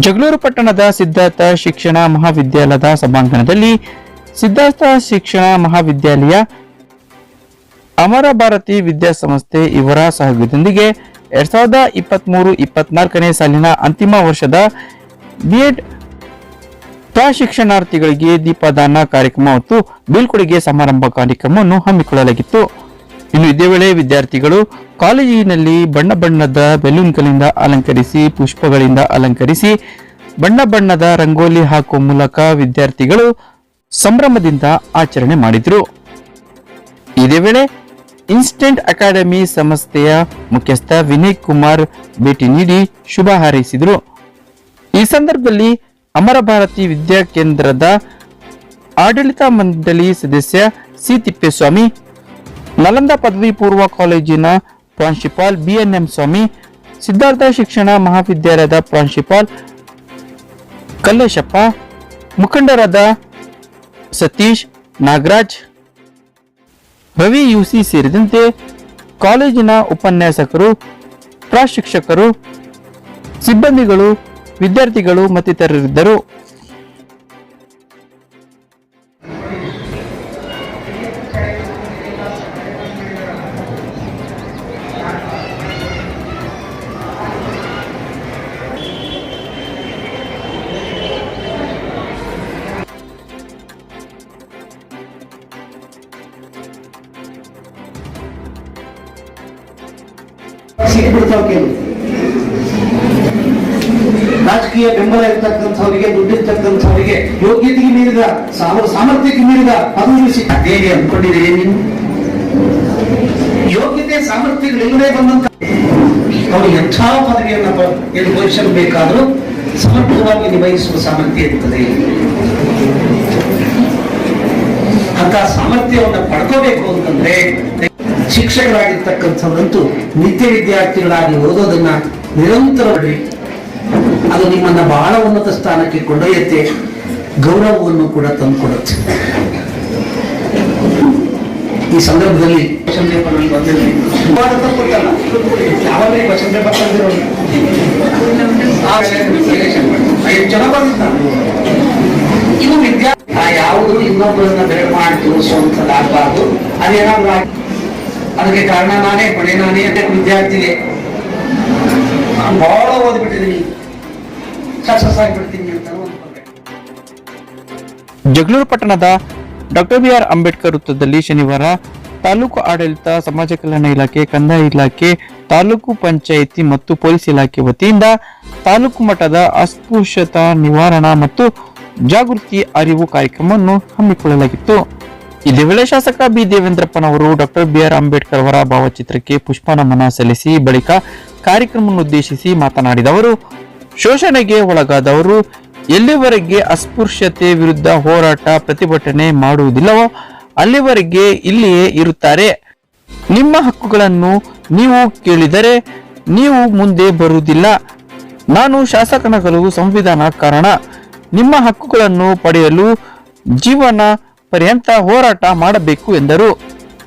ಜಗಳೂರು ಪಟ್ಟಣದ ಸಿದ್ಧಾರ್ಥ ಶಿಕ್ಷಣ ಮಹಾವಿದ್ಯಾಲಯದ ಸಭಾಂಗಣದಲ್ಲಿ ಸಿದ್ಧಾರ್ಥ ಶಿಕ್ಷಣ ಮಹಾವಿದ್ಯಾಲಯ ಅಮರ ಭಾರತಿ ವಿದ್ಯಾಸಂಸ್ಥೆ ಇವರ ಸಹಯೋಗದೊಂದಿಗೆ ಎರಡ್ ಸಾವಿರದ ಇಪ್ಪತ್ತ್ ಮೂರು ಇಪ್ಪತ್ನಾಲ್ಕನೇ ಸಾಲಿನ ಅಂತಿಮ ವರ್ಷದ ಬಿಎಡ್ ಪ್ರಶಿಕ್ಷಣಾರ್ಥಿಗಳಿಗೆ ದೀಪದಾನ ಕಾರ್ಯಕ್ರಮ ಮತ್ತು ಬೀಳ್ಕೊಡುಗೆ ಸಮಾರಂಭ ಕಾರ್ಯಕ್ರಮವನ್ನು ಹಮ್ಮಿಕೊಳ್ಳಲಾಗಿತ್ತು. ಇನ್ನು ಇದೇ ವೇಳೆ ವಿದ್ಯಾರ್ಥಿಗಳು ಕಾಲೇಜಿನಲ್ಲಿ ಬಣ್ಣ ಬಣ್ಣದ ಬೆಲೂನ್ಗಳಿಂದ ಅಲಂಕರಿಸಿ, ಪುಷ್ಪಗಳಿಂದ ಅಲಂಕರಿಸಿ, ಬಣ್ಣ ಬಣ್ಣದ ರಂಗೋಲಿ ಹಾಕುವ ಮೂಲಕ ವಿದ್ಯಾರ್ಥಿಗಳು ಸಂಭ್ರಮದಿಂದ ಆಚರಣೆ ಮಾಡಿದ್ರು. ಇದೇ ವೇಳೆ ಇನ್ಸ್ಟೆಂಟ್ ಅಕಾಡೆಮಿ ಸಂಸ್ಥೆಯ ಮುಖ್ಯಸ್ಥ ವಿನಯ್ ಕುಮಾರ್ ಭೇಟಿ ನೀಡಿ ಶುಭ ಹಾರೈಸಿದರು. ಈ ಸಂದರ್ಭದಲ್ಲಿ ಅಮರ ಭಾರತಿ ವಿದ್ಯಾ ಕೇಂದ್ರದ ಆಡಳಿತ ಮಂಡಳಿ ಸದಸ್ಯ ಸಿ ತಿಪ್ಪೇಸ್ವಾಮಿ, ನಲಂದ ಪದವಿ ಪೂರ್ವ ಕಾಲೇಜಿನ ಪ್ರಾಂಶುಪಾಲ್ ಬಿಎನ್ಎಂ ಸ್ವಾಮಿ, ಸಿದ್ಧಾರ್ಥ ಶಿಕ್ಷಣ ಮಹಾವಿದ್ಯಾಲಯದ ಪ್ರಾಂಶುಪಾಲ್ ಕಲ್ಲೇಶಪ್ಪ, ಮುಖಂಡರಾದ ಸತೀಶ್ ನಾಗರಾಜ್. ರವಿ ಯುಸಿ ಸೇರಿದಂತೆ ಕಾಲೇಜಿನ ಉಪನ್ಯಾಸಕರು, ಪ್ರಾಶಿಕ್ಷಕರು, ಸಿಬ್ಬಂದಿಗಳು, ವಿದ್ಯಾರ್ಥಿಗಳು ಮತ್ತಿತರರಿದ್ದರು. ಕೆಲವು ರಾಜಕೀಯ ಬೆಂಬಲ ಇರ್ತಕ್ಕಂಥವರಿಗೆ ದುಡ್ಡಿರ್ತಕ್ಕಂಥವರಿಗೆ ಯೋಗ್ಯತೆಗೆ ಮೀರಿದ, ಸಾಮ- ಸಾಮರ್ಥ್ಯಕ್ಕೆ ಮೀರಿದ ಪದವಿ ಸಿಕ್ಕ ಅಂದ್ಕೊಂಡಿದ್ದೀರಿ ನೀನು? ಯೋಗ್ಯತೆ, ಸಾಮರ್ಥ್ಯಗಳಿಲ್ಲದೆ ಬಂದಂತ ಅವರು ಎಂಥ ಪದವಿಯನ್ನು ಬೇಕಾದರೂ ಸಮರ್ಥವಾಗಿ ನಿಭಾಯಿಸುವ ಸಾಮರ್ಥ್ಯ ಇರ್ತದೆ. ಅಂತ ಸಾಮರ್ಥ್ಯವನ್ನು ಪಡ್ಕೋಬೇಕು ಅಂತಂದ್ರೆ ಶಿಕ್ಷಕರಾಗಿರ್ತಕ್ಕಂಥವ್ರಂತೂ ನಿತ್ಯ ವಿದ್ಯಾರ್ಥಿಗಳಾಗಿ ಓದೋದನ್ನ ನಿರಂತರವಾಗಿ ಅದು ನಿಮ್ಮನ್ನ ಬಹಳ ಉನ್ನತ ಸ್ಥಾನಕ್ಕೆ ಕೊಂಡೊಯ್ಯುತ್ತೆ. ಗೌರವವನ್ನು ಕೂಡ ತಂದುಕೊಡುತ್ತೆ. ಈ ಸಂದರ್ಭದಲ್ಲಿ ವಿದ್ಯಾರ್ಥಿ ಆ ಯಾವುದು ಇನ್ನೊಬ್ಬರನ್ನ ಬೆಳೆ ಮಾಡಿ ತೋರಿಸುವಂಥದ್ದಾಗಬಾರ್ದು. ಅದೇನಾದ್ರೂ ಅದಕ್ಕೆ ಕಾರಣ ನಾನೇ, ಕೊನೆ ನಾನೇ ಅಂತ ವಿದ್ಯಾರ್ಥಿಗೆ ನಾನು ಬಹಳ ಓದ್ಬಿಟ್ಟಿದ್ದೀನಿ. ಸಕ್ಸಸ್ ಆಗಿಬಿಡ್ತೀನಿ ಅಂತ ಜಗಳೂರು ಪಟ್ಟಣದ ಡಾಕ್ಟರ್ ಬಿಆರ್ ಅಂಬೇಡ್ಕರ್ ವೃತ್ತದಲ್ಲಿ ಶನಿವಾರ ತಾಲೂಕು ಆಡಳಿತ, ಸಮಾಜ ಕಲ್ಯಾಣ ಇಲಾಖೆ, ಕಂದಾಯ ಇಲಾಖೆ, ತಾಲೂಕು ಪಂಚಾಯಿತಿ ಮತ್ತು ಪೊಲೀಸ್ ಇಲಾಖೆ ವತಿಯಿಂದ ತಾಲೂಕು ಮಟ್ಟದ ಅಸ್ಪೃಶ್ಯತಾ ನಿವಾರಣಾ ಮತ್ತು ಜಾಗೃತಿ ಅರಿವು ಕಾರ್ಯಕ್ರಮವನ್ನು ಹಮ್ಮಿಕೊಳ್ಳಲಾಗಿತ್ತು. ಇದೇ ವೇಳೆ ಶಾಸಕ ಬಿ ದೇವೇಂದ್ರಪ್ಪನವರು ಡಾಕ್ಟರ್ ಬಿಆರ್ ಅಂಬೇಡ್ಕರ್ ಅವರ ಭಾವಚಿತ್ರಕ್ಕೆ ಪುಷ್ಪ ನಮನ ಸಲ್ಲಿಸಿ ಬಳಿಕ ಕಾರ್ಯಕ್ರಮವನ್ನು ಉದ್ದೇಶಿಸಿ ಮಾತನಾಡಿದ ಅವರು ಶೋಷಣೆಗೆ ಒಳಗಾದವರು, ಎಲ್ಲಿವರೆಗೆ ಅಸ್ಪೃಶ್ಯತೆ ವಿರುದ್ಧ ಹೋರಾಟ ಪ್ರತಿಭಟನೆ ಮಾಡುವುದಿಲ್ಲವೋ ಅಲ್ಲಿವರೆಗೆ ಇಲ್ಲಿಯೇ ಇರುತ್ತಾರೆ. ನಿಮ್ಮ ಹಕ್ಕುಗಳನ್ನು ನೀವು ಕೇಳಿದರೆ ನೀವು ಮುಂದೆ ಬರುವುದಿಲ್ಲ. ನಾನು ಶಾಸಕನಗಳು ಸಂವಿಧಾನ ಕಾರಣ. ನಿಮ್ಮ ಹಕ್ಕುಗಳನ್ನು ಪಡೆಯಲು ಜೀವನ ಪರ್ಯಂತ ಹೋರಾಟ ಮಾಡಬೇಕು ಎಂದರು.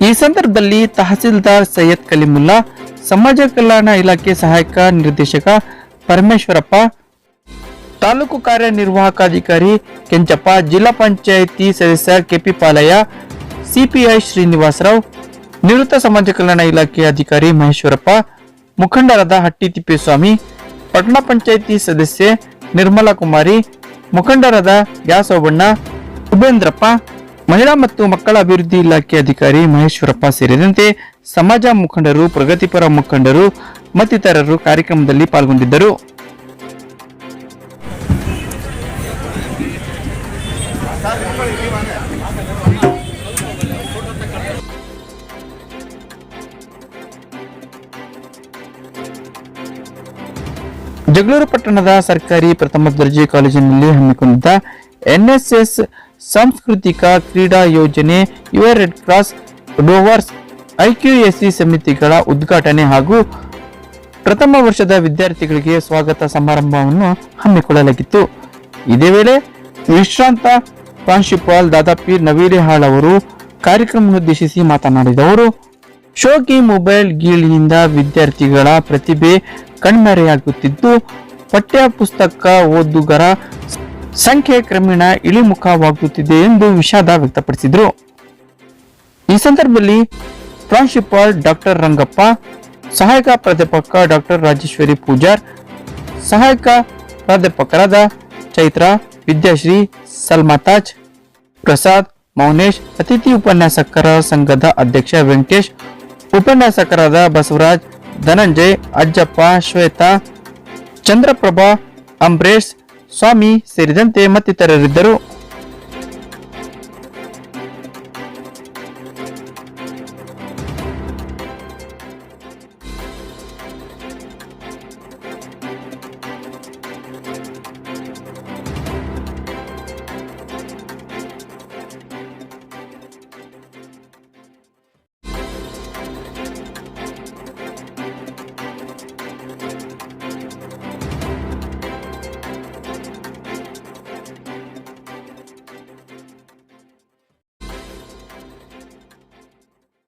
ಈ ಸಂದರ್ಭದಲ್ಲಿ ತಹಸೀಲ್ದಾರ್ ಸೈಯದ್ ಕಲಿಮುಲ್ಲಾ, ಸಮಾಜ ಕಲ್ಯಾಣ ಇಲಾಖೆ ಸಹಾಯಕ ನಿರ್ದೇಶಕ ಪರಮೇಶ್ವರಪ್ಪ, ತಾಲೂಕು ಕಾರ್ಯನಿರ್ವಾಹಕಾಧಿಕಾರಿ ಕೆಂಚಪ್ಪ, ಜಿಲ್ಲಾ ಪಂಚಾಯಿತಿ ಸದಸ್ಯ ಕೆಪಿ ಪಾಲಯ್ಯ, ಸಿಪಿಐ ಶ್ರೀನಿವಾಸರಾವ್, ನಿವೃತ್ತ ಸಮಾಜ ಕಲ್ಯಾಣ ಇಲಾಖೆ ಅಧಿಕಾರಿ ಮಹೇಶ್ವರಪ್ಪ, ಮುಖಂಡರಾದ ಹಟ್ಟಿ ತಿಪ್ಪೇಸ್ವಾಮಿ, ಪಟ್ಟಣ ಪಂಚಾಯಿತಿ ಸದಸ್ಯೆ ನಿರ್ಮಲಾ ಕುಮಾರಿ, ಮುಖಂಡರಾದ ಯಾಸೋಬಣ್ಣ, ಉಪೇಂದ್ರಪ್ಪ ಮಹಿಳಾ ಮತ್ತು ಮಕ್ಕಳ ಅಭಿವೃದ್ಧಿ ಇಲಾಖೆ ಅಧಿಕಾರಿ ಮಹೇಶ್ವರಪ್ಪ ಸೇರಿದಂತೆ ಸಮಾಜ ಮುಖಂಡರು, ಪ್ರಗತಿಪರ ಮುಖಂಡರು, ಮತ್ತಿತರರು ಕಾರ್ಯಕ್ರಮದಲ್ಲಿ ಪಾಲ್ಗೊಂಡಿದ್ದರು. ಜಗಳೂರು ಪಟ್ಟಣದ ಸರ್ಕಾರಿ ಪ್ರಥಮ ದರ್ಜೆ ಕಾಲೇಜಿನಲ್ಲಿ ಹಮ್ಮಿಕೊಂಡಿದ್ದ ಎನ್ಎಸ್ಎಸ್ ಸಾಂಸ್ಕೃತಿಕ ಕ್ರೀಡಾ ಯೋಜನೆ ಯುವ ರೆಡ್ ಕ್ರಾಸ್ ಡೋವರ್ಸ್ ಐಕ್ಯುಎಸ್ಸಿ ಸಮಿತಿಗಳ ಉದ್ಘಾಟನೆ ಹಾಗೂ ಪ್ರಥಮ ವರ್ಷದ ವಿದ್ಯಾರ್ಥಿಗಳಿಗೆ ಸ್ವಾಗತ ಸಮಾರಂಭವನ್ನು ಹಮ್ಮಿಕೊಳ್ಳಲಾಗಿತ್ತು. ಇದೇ ವೇಳೆ ವಿಶ್ರಾಂತ ಪ್ರಾಂಶುಪಾಲ್ ದಾದಾಪಿ ನವೀರಿಹಾಳ್ ಅವರು ಕಾರ್ಯಕ್ರಮವನ್ನುದ್ದೇಶಿಸಿ ಮಾತನಾಡಿದವರು ಶೋಕಿ ಮೊಬೈಲ್ ಗೀಳಿಯಿಂದ ವಿದ್ಯಾರ್ಥಿಗಳ ಪ್ರತಿಭೆ ಕಣ್ಮರೆಯಾಗುತ್ತಿದ್ದು ಪಠ್ಯ ಪುಸ್ತಕ ಓದುಗರ ಸಂಖ್ಯೆ ಕ್ರಮೇಣ ಇಳಿಮುಖವಾಗುತ್ತಿದೆ ಎಂದು ವಿಷಾದ ವ್ಯಕ್ತಪಡಿಸಿದರು. ಈ ಸಂದರ್ಭದಲ್ಲಿ ಪ್ರಾಂಶುಪಾಲ್ ಡಾಕ್ಟರ್ ರಂಗಪ್ಪ, ಸಹಾಯಕ ಪ್ರಾಧ್ಯಾಪಕ ಡಾಕ್ಟರ್ ರಾಜೇಶ್ವರಿ ಪೂಜಾರ್, ಸಹಾಯಕ ಪ್ರಾಧ್ಯಾಪಕರಾದ ಚೈತ್ರ, ವಿದ್ಯಾಶ್ರೀ ಸಲ್ಮಾತಾಜ್ ಪ್ರಸಾದ್, ಮೌನೇಶ್, ಅತಿಥಿ ಉಪನ್ಯಾಸಕರ ಸಂಘದ ಅಧ್ಯಕ್ಷ ವೆಂಕಟೇಶ್, ಉಪನ್ಯಾಸಕರಾದ ಬಸವರಾಜ್, ಧನಂಜಯ್, ಅಜ್ಜಪ್ಪ, ಶ್ವೇತಾ, ಚಂದ್ರಪ್ರಭಾ ಅಂಬರೀಶ್ ಸ್ವಾಮಿ ಸೇರಿದಂತೆ ಮತ್ತಿತರರಿದ್ದರು.